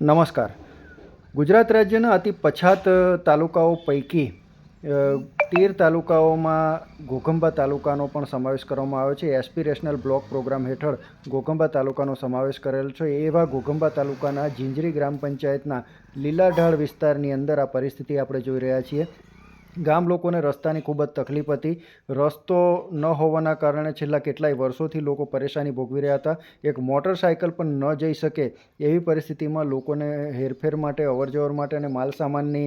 નમસ્કાર. ગુજરાત રાજ્યના અતિ પછાત તાલુકાઓ પૈકી તેર તાલુકાઓમાં ઘોઘંબા તાલુકાનો પણ સમાવેશ કરવામાં આવ્યો છે. એસ્પિરેશનલ બ્લોક પ્રોગ્રામ હેઠળ ઘોઘંબા તાલુકાનો સમાવેશ કરેલ છે. એવા ઘોઘંબા તાલુકાના ઝીંઝરી ગ્રામ પંચાયતના લીલાઢાળ વિસ્તારની અંદર આ પરિસ્થિતિ આપણે જોઈ રહ્યા છીએ. ગામ લોકોને રસ્તાની ખૂબ જ તકલીફ હતી. રસ્તો ન હોવાના કારણે છેલ્લા કેટલાય વર્ષોથી લોકો પરેશાની ભોગવી રહ્યા હતા. એક મોટરસાયકલ પણ ન જઈ શકે એવી પરિસ્થિતિમાં લોકોને હેરફેર માટે, અવરજવર માટે અને માલસામાનની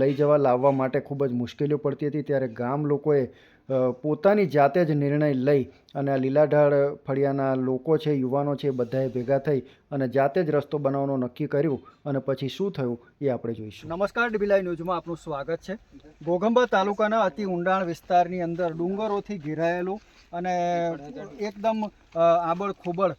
લઈ જવા લાવવા માટે ખૂબ જ મુશ્કેલીઓ પડતી હતી. ત્યારે ગામ લોકોએ પોતાની જાતે જ નિર્ણય લઈ અને આ લીલાઢાળ ફળિયાના લોકો છે, યુવાનો છે, બધાએ ભેગા થઈ અને જાતે જ રસ્તો બનાવવાનું નક્કી કર્યું અને પછી શું થયું એ આપણે જોઈશું. નમસ્કાર ડીબીલાઈ ન્યૂઝમાં આપનું સ્વાગત છે. ગોગંબા તાલુકાના અતિ ઊંડાણ વિસ્તારની અંદર ડુંગરોથી ઘેરાયેલું અને એકદમ આબળ ખોબળ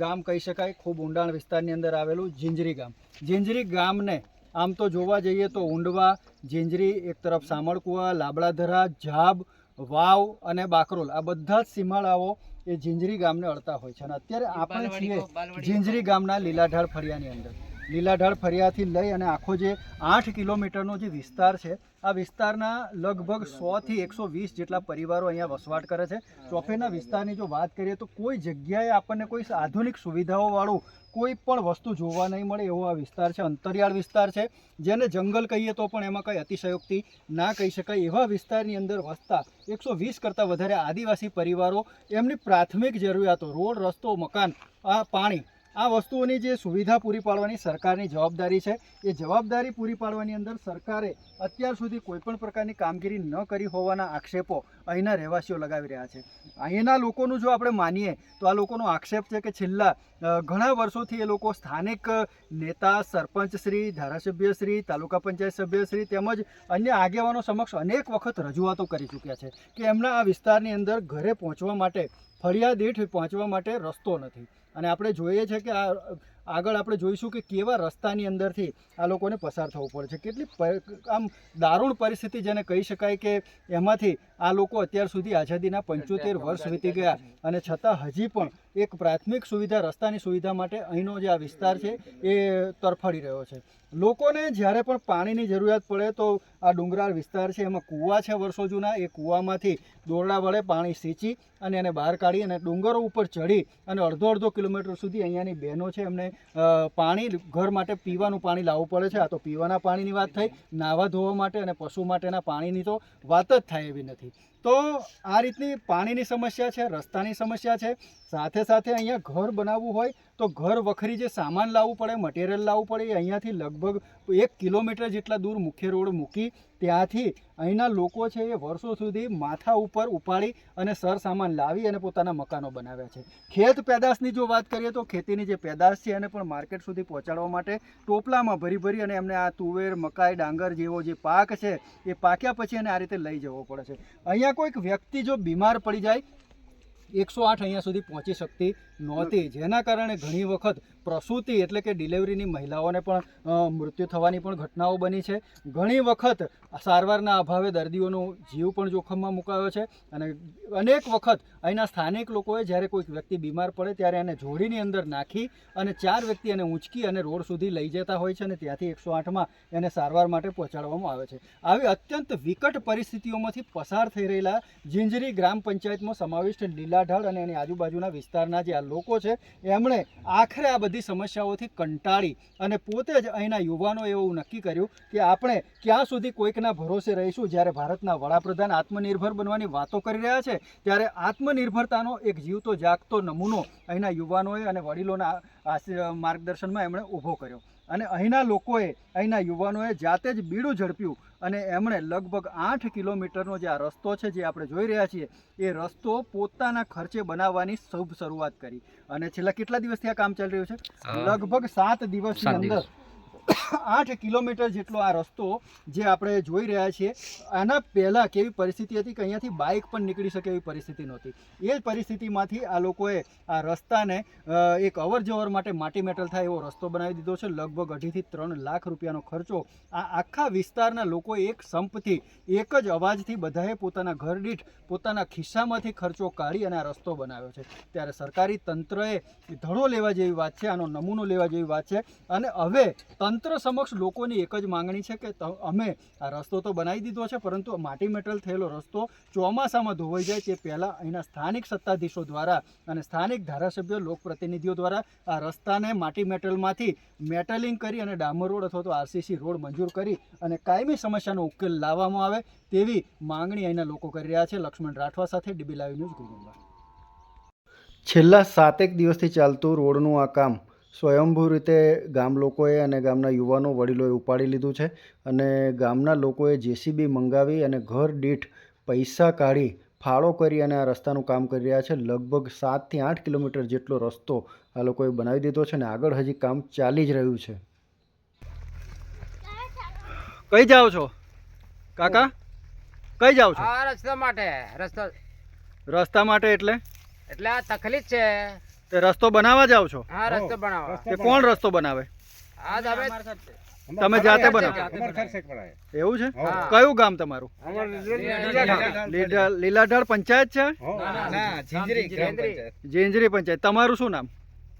ગામ કહી શકાય, ખૂબ ઊંડાણ વિસ્તારની અંદર આવેલું ઝીંઝરી ગામ. ઝીંઝરી ગામને આમ તો જોવા જઈએ તો ઊંડવા ઝીંઝરી એક તરફ સામળકુવા લાબડાધરા જાબ વાવ અને બાકરોલ આ બધા જ સીમાડાઓ એ ઝીંઝરી ગામને અડતા હોય છે. અને અત્યારે આપણે છીએ ઝીંઝરી ગામના લીલાઢાળ ફળિયાની અંદર. લીલાઢાળ ફરિયાથી લઈ અને આખો જે આઠ કિલોમીટરનો જે વિસ્તાર છે, આ વિસ્તારના લગભગ સોથી એકસો વીસ જેટલા પરિવારો અહીંયા વસવાટ કરે છે. ચોફેના વિસ્તારની જો વાત કરીએ તો કોઈ જગ્યાએ આપણને કોઈ આધુનિક સુવિધાઓવાળું કોઈ પણ વસ્તુ જોવા નહીં મળે એવો આ વિસ્તાર છે, અંતરિયાળ વિસ્તાર છે. જેને જંગલ કહીએ તો પણ એમાં કંઈ અતિશયોક્તિ ના કહી શકાય. એવા વિસ્તારની અંદર વસતા એકસો વીસ કરતાં વધારે આદિવાસી પરિવારો એમની પ્રાથમિક જરૂરિયાતો, રોડ, રસ્તો, મકાન, આ પાણી આ વસ્તુઓની જે સુવિધા પૂરી પાડવાની સરકારની જવાબદારી છે, એ જવાબદારી પૂરી પાડવાની અંદર સરકારે અત્યાર સુધી કોઈપણ પ્રકારની કામગીરી ન કરી હોવાના આક્ષેપો અહીંના રહેવાસીઓ લગાવી રહ્યા છે. અહીંના લોકોનું જો આપણે માનીએ, તો આ લોકોનો આક્ષેપ છે કે છેલ્લા ઘણા વર્ષોથી એ લોકો સ્થાનિક નેતા સરપંચશ્રી ધારાસભ્યશ્રી તાલુકા પંચાયત સભ્યશ્રી તેમજ અન્ય આગેવાનો સમક્ષ અનેક વખત રજૂઆતો કરી ચૂક્યા છે કે એમના આ વિસ્તારની અંદર ઘરે પહોંચવા માટે ફળિયા દીઠ પહોંચવા માટે રસ્તો નથી. અને આપણે જોઈએ છે કે આ આગળ આપણે જોઈશું કે કેવા રસ્તાની અંદરથી આ લોકોને પસાર થવું પડે છે. કેટલી આમ દારૂણ પરિસ્થિતિ જેને કહી શકાય કે એમાંથી આ લોકો અત્યાર સુધી આઝાદીના પંચોતેર વર્ષ વીતી ગયા અને છતાં હજી પણ એક પ્રાથમિક સુવિધા રસ્તાની સુવિધા માટે અહીંનો જે આ વિસ્તાર છે એ તરફડી રહ્યો છે. લોકોને જ્યારે પણ પાણીની જરૂરિયાત પડે તો આ ડુંગરાળ વિસ્તાર છે એમાં કૂવા છે વર્ષો જૂના એ કૂવામાંથી દોરડા વડે પાણી સિંચી અને એને બહાર કાઢી અને ડુંગરો ઉપર ચડી અને અડધો અડધો કિલોમીટર સુધી અહીંયાની બહેનો છે એમને પાણી, ઘર માટે પીવાનું પાણી લાવવું પડે છે. આ તો પીવાના પાણીની વાત થઈ. નાહવા ધોવા માટે અને પશુ માટેના પાણીની તો વાત જ થાય એવી નથી. તો આ રીતની પાણીની સમસ્યા છે, રસ્તાની સમસ્યા છે. સાથે સાથે અહીંયા ઘર બનાવવું હોય તો ઘર વખરી જે સામાન લાવવું પડે મટીરિયલ લાવવું પડે, એ અહીંયાથી લગભગ એક કિલોમીટર જેટલા દૂર મુખ્ય રોડ મૂકી ત્યાંથી અહીંના લોકો છે એ વર્ષો સુધી માથા ઉપર ઉપાડી અને સરસામાન લાવી અને પોતાના મકાનો બનાવ્યા છે. ખેત પેદાશની જો વાત કરીએ તો ખેતીની જે પેદાશ છે એને પણ માર્કેટ સુધી પહોંચાડવા માટે ટોપલામાં ભરી ભરી અને એમને આ તુવેર, મકાઈ, ડાંગર જેવો જે પાક છે એ પાક્યા પછી એને આ રીતે લઈ જવો પડે છે. અહીંયા કોઈક વ્યક્તિ જો બીમાર પડી જાય એકસો આઠ અહીંયા સુધી પહોંચી શકતી નહોતી. જેના કારણે ઘણી વખત પ્રસૂતિ એટલે કે ડિલિવરીની મહિલાઓને પણ મૃત્યુ થવાની પણ ઘટનાઓ બની છે. ઘણી વખત સારવારના અભાવે દર્દીઓનો જીવ પણ જોખમમાં મુકાયો છે અને અનેક વખત અહીંના સ્થાનિક લોકોએ જ્યારે કોઈક વ્યક્તિ બીમાર પડે ત્યારે એને જોડીની અંદર નાખી અને ચાર વ્યક્તિ એને ઊંચકી અને રોડ સુધી લઈ જતા હોય છે અને ત્યાંથી એકસો આઠમાં એને સારવાર માટે પહોંચાડવામાં આવે છે. આવી અત્યંત વિકટ પરિસ્થિતિઓમાંથી પસાર થઈ રહેલા જિંજરી ગ્રામ પંચાયતમાં સમાવિષ્ટ લીલાઢાળ અને એની આજુબાજુના વિસ્તારના જે આ લોકો છે, એમણે આખરે આ બધી સમસ્યાઓથી કંટાળી અને પોતે જ અહીંના યુવાનોએ એવું નક્કી કર્યું કે આપણે ક્યાં સુધી કોઈકના ભરોસે રહીશું જ્યારે ભારતના વડાપ્રધાન આત્મનિર્ભર બનવાની વાતો કરી રહ્યા છે, ત્યારે આત્મનિર્ભરતાનો એક જીવતો જાગતો નમૂનો અહીંના યુવાનોએ અને વડીલોના માર્ગદર્શનમાં એમણે ઊભો કર્યો. અને અહીંના લોકોએ અહીંના યુવાનોએ જાતે જ બીડું ઝડપ્યું અને એમણે લગભગ આઠ કિલોમીટરનો જે આ રસ્તો છે જે આપણે જોઈ રહ્યા છીએ એ રસ્તો પોતાના ખર્ચે બનાવવાની શુભ શરૂઆત કરી અને છેલ્લા કેટલા દિવસથી આ કામ ચાલી રહ્યું છે લગભગ સાત દિવસની અંદર. આઠ કિલોમીટર જેટલો આ રસ્તો જે આપણે જોઈ રહ્યા છીએ, આના પહેલાં કેવી પરિસ્થિતિ હતી કે અહીંયાથી બાઇક પણ નીકળી શકે એવી પરિસ્થિતિ નહોતી. એ પરિસ્થિતિમાંથી આ લોકોએ આ રસ્તાને એક અવર જવર માટે માટી મેટલ થાય એવો રસ્તો બનાવી દીધો છે. લગભગ અઢીથી ત્રણ લાખ રૂપિયાનો ખર્ચો આ આખા વિસ્તારના લોકો એક સંપથી, એક જ અવાજથી બધાએ પોતાના ઘર દીઠ, પોતાના ખિસ્સામાંથી ખર્ચો કાઢી અને આ રસ્તો બનાવ્યો છે. ત્યારે સરકારી તંત્રએ ધડો લેવા જેવી વાત છે, આનો નમૂનો લેવા જેવી વાત છે. અને હવે તંત્ર સમક્ષ લોકોની એક જ માંગણી છે કે અમે આ રસ્તો તો બનાવી દીધો છે, પરંતુ માટી મેટલ થયેલો રસ્તો ચોમાસામાં ધોવાઈ જાય તે પહેલાં અહીંના સ્થાનિક સત્તાધીશો દ્વારા અને સ્થાનિક ધારાસભ્યો, લોકપ્રતિનિધિઓ દ્વારા આ રસ્તાને માટી મેટલમાંથી મેટલિંગ કરી અને ડામર રોડ અથવા તો આરસીસી રોડ મંજૂર કરી અને કાયમી સમસ્યાનો ઉકેલ લાવવામાં આવે તેવી માંગણી અહીંના લોકો કરી રહ્યા છે. લક્ષ્મણ રાઠવા સાથે ડીબી લાઈવ ન્યૂઝ ગુરુંબા છેલ્લા સાતેક દિવસથી ચાલતું રોડનું આ કામ સ્વયંભૂ રીતે ગામ લોકોએ અને ગામના યુવાનો વડીલોએ ઉપાડી લીધું છે અને ગામના લોકોએ જેસીબી મંગાવી અને ઘર દીઠ પૈસા કાઢી ફાળો કરી અને આ રસ્તાનું કામ કરી રહ્યા છે. લગભગ સાતથી આઠ કિલોમીટર જેટલો રસ્તો આ લોકોએ બનાવી દીધો છે અને આગળ હજી કામ ચાલી જ રહ્યું છે. કઈ જાઓ છો? કાકા? કઈ જાઓ છો? આ રસ્તા માટે રસ્તા રસ્તા માટે એટલે? એટલે આ તકલીફ છે. તે રસ્તો બનાવવા જાવ છો? હા રસ્તો બનાવવા. તે કોણ રસ્તો બનાવે? આ તમે તમે જાતે બનાવો. એવું છે? કયું ગામ તમારું? લીલાઢાળ. પંચાયત છે. જેંજરી પંચાયત. તમારું શું નામ?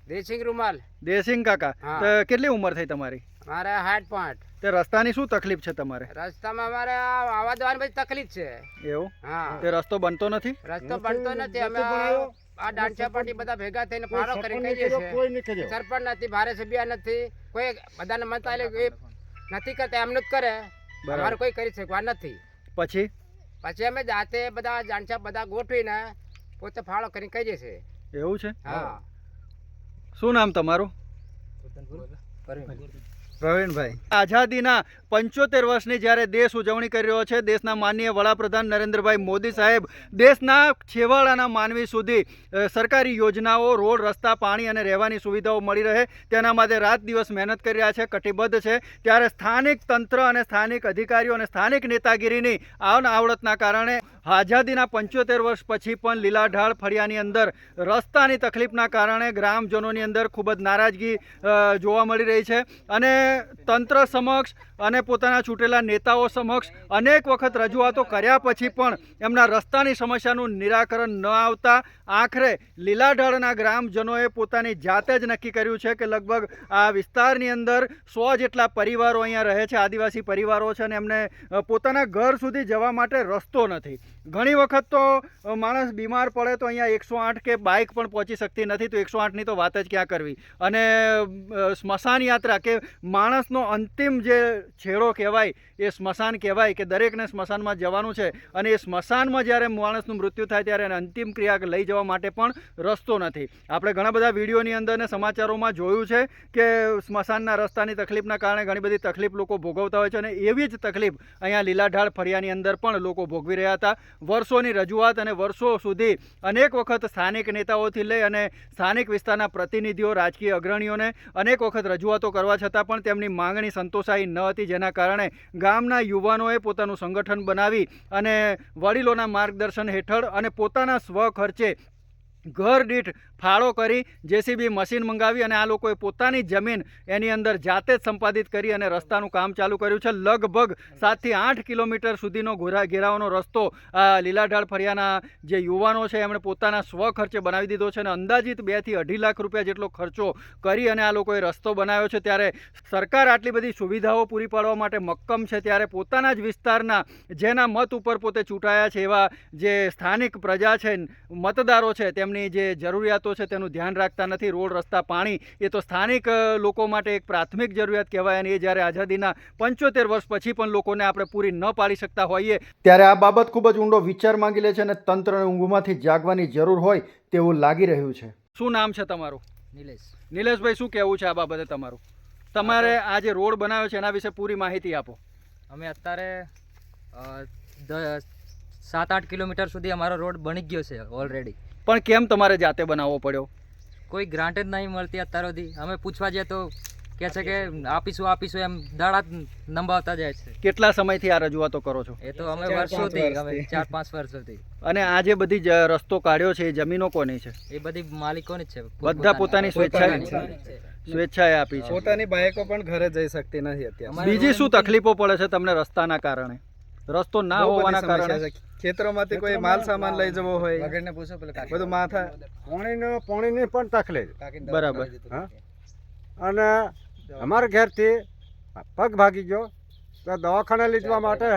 દેસિંગ રૂમાલ. દેસિંગ કાકા. તો કેટલી ઉંમર થઈ તમારી? મારે હાટ પોઈન્ટ તે રસ્તાની શું તકલીફ છે તમારે? રસ્તામાં અમારે આવા જવાની બધી તકલીફ છે. એવું? હા. તે રસ્તો બનતો નથી? રસ્તો બનતો નથી. અમે આ- આ ડાન્સિયા બધા ભેગા થઈને ફાળો કરી કહીએ છીએ. સરપંચ નથી ભારે સભ્ય નથી. કોઈ બધાને મત આલે એ નથી કરતા એમનું જ કરે. અમારે કોઈ કરી શકવા નથી. પછી? પછી અમે જાતે બધા જાણછા બધા ગોઠવીને પોતે ફાળો કરીને કહીએ છીએ. એવું છે? હા. શું નામ તમારું? પ્રવીણભાઈ. આઝાદીના પંચોતેર વર્ષની જ્યારે દેશ ઉજવણી કરી રહ્યો છે, દેશના માનનીય વડાપ્રધાન નરેન્દ્રભાઈ મોદી સાહેબ, દેશના છેવાડાના માનવી સુધી સરકારી યોજનાઓ, રોડ, રસ્તા, પાણી અને રહેવાની સુવિધાઓ મળી રહે. તેના માટે રાત દિવસ મહેનત કરી રહ્યા છે, કટિબદ્ધ છે. ત્યારે સ્થાનિક તંત્ર અને સ્થાનિક અધિકારીઓ અને સ્થાનિક નેતાગીરીની આવન આવડતના કારણે આઝાદીના પંચોતેર વર્ષ પછી પણ લીલાઢાળ ફળિયાની અંદર, રસ્તાની તકલીફના કારણે ગ્રામજનોની અંદર ખૂબ જ નારાજગી જોવા મળી રહી છે. અને તંત્ર સમક્ષ અને પોતાના ચૂંટેલા નેતાઓ સમક્ષ અનેક વખત રજૂઆતો કર્યા પછી પણ એમના રસ્તાની સમસ્યાનું નિરાકરણ ન આવતા આખરે લીલાઢાળના ગ્રામજનોએ પોતાની જાતે જ નક્કી કર્યું છે કે લગભગ આ વિસ્તારની અંદર સો જેટલા પરિવારો અહીંયા રહે છે, આદિવાસી પરિવારો છે અને એમને પોતાના ઘર સુધી જવા માટે રસ્તો નથી. ઘણી વખત તો માણસ બીમાર પડે તો અહીંયા એકસો આઠ કે બાઇક પણ પહોંચી શકતી નથી, તો એકસો આઠની તો વાત જ ક્યાં કરવી? અને સ્મશાન યાત્રા કે માણસનો અંતિમ જે છેડો કહેવાય એ સ્મશાન કહેવાય કે દરેકને સ્મશાનમાં જવાનું છે. અને એ સ્મશાનમાં જ્યારે માણસનું મૃત્યુ થાય ત્યારે એને અંતિમ ક્રિયા લઈ જવા માટે પણ રસ્તો નથી. આપણે ઘણા બધા વિડીયોની અંદર ને સમાચારોમાં જોયું છે કે સ્મશાનના રસ્તાની તકલીફના કારણે ઘણી બધી તકલીફ લોકો ભોગવતા હોય છે અને એવી જ તકલીફ અહીંયા લીલાઢાળ ફળિયાની અંદર પણ લોકો ભોગવી રહ્યા હતા. વર્ષોની રજૂઆત અને વર્ષો સુધી અનેક વખત સ્થાનિક નેતાઓથી લઈ અને સ્થાનિક વિસ્તારના પ્રતિનિધિઓ, રાજકીય અગ્રણીઓને અનેક વખત રજૂઆતો કરવા છતાં પણ તેમની માંગણી સંતોષાઈ ન હતી, જેના કારણે ગામના યુવાનોએ પોતાનું સંગઠન બનાવી અને વડીલોના માર્ગદર્શન હેઠળ અને પોતાના સ્વ ખર્ચે ઘર દીઠ ફાળો કરી જેસીબી મશીન મંગાવી અને આ લોકોએ પોતાની જમીન એની અંદર જાતે જ સંપાદિત કરી અને રસ્તાનું કામ ચાલુ કર્યું છે. લગભગ સાતથી આઠ કિલોમીટર સુધીનો ઘોરા, ઘેરાવાનો રસ્તો આ લીલાઢાળ ફરિયાના જે યુવાનો છે એમણે પોતાના સ્વ ખર્ચે બનાવી દીધો છે અને અંદાજિત બેથી અઢી લાખ રૂપિયા જેટલો ખર્ચો કરી અને આ લોકોએ રસ્તો બનાવ્યો છે. ત્યારે સરકાર આટલી બધી સુવિધાઓ પૂરી પાડવા માટે મક્કમ છે. ત્યારે પોતાના જ વિસ્તારના જેના મત ઉપર પોતે ચૂંટાયા છે એવા જે સ્થાનિક પ્રજા છે, મતદારો છે તેમની જે જરૂરિયાતો છે તેનું ધ્યાન રાખતા નથી. રોડ રસ્તા પાણી એ તો સ્થાનિક લોકો માટે એક પ્રાથમિક જરૂરિયાત કહેવાય અને એ જ્યારે આઝાદીના પંચોતેર વર્ષ પછી પણ લોકોને આપણે પૂરી ન પાડી શકતા હોઈએ ત્યારે આ બાબત ખૂબ જ ઊંડો વિચાર માંગી લે છે અને તંત્રને ઊંઘમાંથી જાગવાની જરૂર હોય તેવું લાગી રહ્યું છે. શું નામ છે તમારું? નિલેશ. નિલેશભાઈ શું કહેવું છે આ બાબતે તમારું? તમારે આ જે રોડ બનાવ્યો છે એના વિશે પૂરી માહિતી આપો. અમે અત્યારે સાત આઠ કિલોમીટર સુધી અમારો રોડ બની ગયો છે ઓલરેડી પણ કેમ તમારે જાતે બનાવવો પડ્યો? કોઈ ગ્રાન્ટ જ નહીં મળતી અત્યાર સુધી. અમે પૂછવા જઈએ તો કે છે કે આપીશું આપીશું એમ દાડા જ લંબાવતા જાય છે. કેટલા સમયથી આ રજૂઆતો કરો છો? એ તો અમે વર્ષોથી અમે ચાર પાંચ વર્ષોથી. અને આ જે બધી રસ્તો કાઢ્યો છે એ જમીનો કોની છે? એ બધી માલિકોની છે. બધા પોતાની સ્વેચ્છા છે. સ્વેચ્છાએ આપી છે. પોતાની બાઈકો પણ ઘરે જઈ શકતી નથી અત્યારે. બીજી શું તકલીફો પડે છે તમને રસ્તાના કારણે? રસ્તો ના હોવાના કારણે. ખેતરોમાંથી કોઈ માલ સામાન લઈ જવો હોય બધું માથા પાણીનો પાણીની પણ તકલીફ બરાબર. હા? અને અમારા ઘેરથી પગ ભાગી ગયો. તો દવાખાને લઈ જવા માટે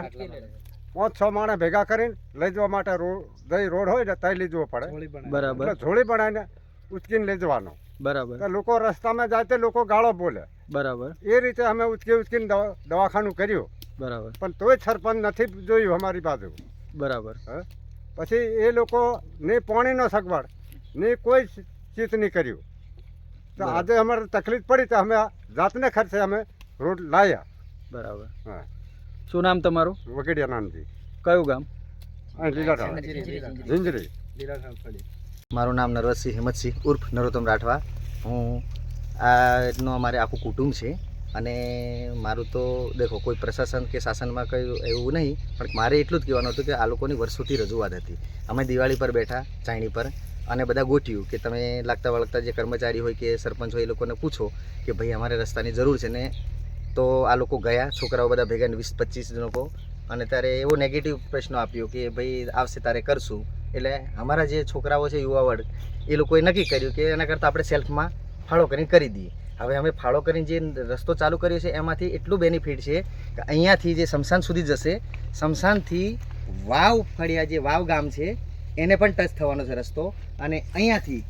પાંચ છ માણસ ભેગા કરીને લઈ જવા માટે રોડ દઈ રોડ હોય ને ત્યાં લઈ જવો પડે. બરાબર. ઝોળી જોડી બનાવીને ઉચકીને લઈ જવાનો. બરાબર. લોકો રસ્તામાં જાય તે લોકો ગાળો બોલે. બરાબર. એ રીતે અમે ઉચકી ઉચકીને દવાખાનું કર્યું. બરાબર. પણ તોય સરપંચ નથી જોયું અમારી બાજુ. બરાબર. પછી એ લોકો ને પાણીનો સગવડ ને કોઈ ચિત નહીં કર્યું. તો આજે અમારે તકલીફ પડી તો અમે જાતને ખર્ચે અમે રોડ લાવ્યા બરાબર. હા. શું નામ તમારું? વગેડિયા નામથી. કયું ગામ? ઝીંજરી. મારું નામ નરવતસિંહ હિંમતસિંહ ઉર્ફ નરોત્તમ રાઠવા. હું આનું અમારે આખું કુટુંબ છે. અને મારું તો, દેખો, કોઈ પ્રશાસન કે શાસનમાં કંઈ એવું નહીં, પણ મારે એટલું જ કહેવાનું હતું કે આ લોકોની વર્ષોથી રજૂઆત હતી. અમે દિવાળી પર બેઠા, ચાયણી પર, અને બધા ગોઠ્યું કે તમે લાગતા વળગતા જે કર્મચારી હોય કે સરપંચ હોય એ લોકોને પૂછો કે ભાઈ, અમારે રસ્તાની જરૂર છે. ને તો આ લોકો ગયા, છોકરાઓ બધા ભેગા વીસ, પચીસ લોકો, અને ત્યારે એવો નેગેટિવ પ્રશ્ન આપ્યો કે ભાઈ, આવશે, તારે કરશું. એટલે અમારા જે છોકરાઓ છે યુવા વર્ગ એ લોકોએ નક્કી કર્યું કે એના કરતાં આપણે સેલ્ફમાં ફાળો કરીને કરી દઈએ. હવે અમે ફાળો કરીને જે રસ્તો ચાલુ કર્યો છે, એમાંથી એટલું બેનિફિટ છે કે અહીંયાથી જે શમશાન સુધી જશે, શમશાનથી વાવ ફળિયા જે વાવ ગામ છે, એને પણ ટચ થવાનો છે રસ્તો. અને અહીંયાથી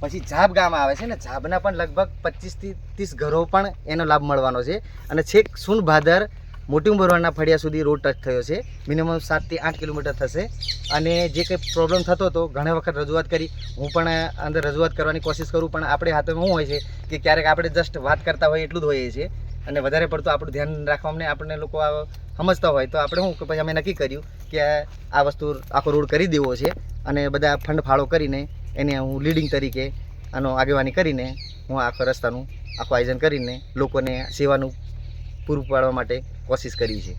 પછી ઝાબ ગામ આવે છે ને, ઝાબના પણ લગભગ પચીસથી ત્રીસ ઘરો પણ એનો લાભ મળવાનો છે. અને છેક સુન ભાદર મોટી ઉંબરવાડના ફળિયા સુધી રોડ ટચ થયો છે. મિનિમમ સાતથી આઠ કિલોમીટર થશે. અને જે કંઈ પ્રોબ્લેમ થતો હતો, ઘણા વખત રજૂઆત કરી. હું પણ અંદર રજૂઆત કરવાની કોશિશ કરું, પણ આપણે હાથમાં શું હોય છે કે ક્યારેક આપણે જસ્ટ વાત કરતા હોય એટલું જ હોઈએ છીએ. અને વધારે પડતું આપણું ધ્યાન રાખવાને આપણને લોકો સમજતા હોય. તો આપણે શું કે પછી અમે નક્કી કર્યું કે આ વસ્તુ આખો રોડ કરી દેવો છે. અને બધા ફંડ ફાળો કરીને એને હું લીડિંગ તરીકે આનો આગેવાની કરીને હું આખો રસ્તાનું આખું આયોજન કરીને લોકોને સેવાનું પૂરું પાડવા માટે કોશિશ કરી છે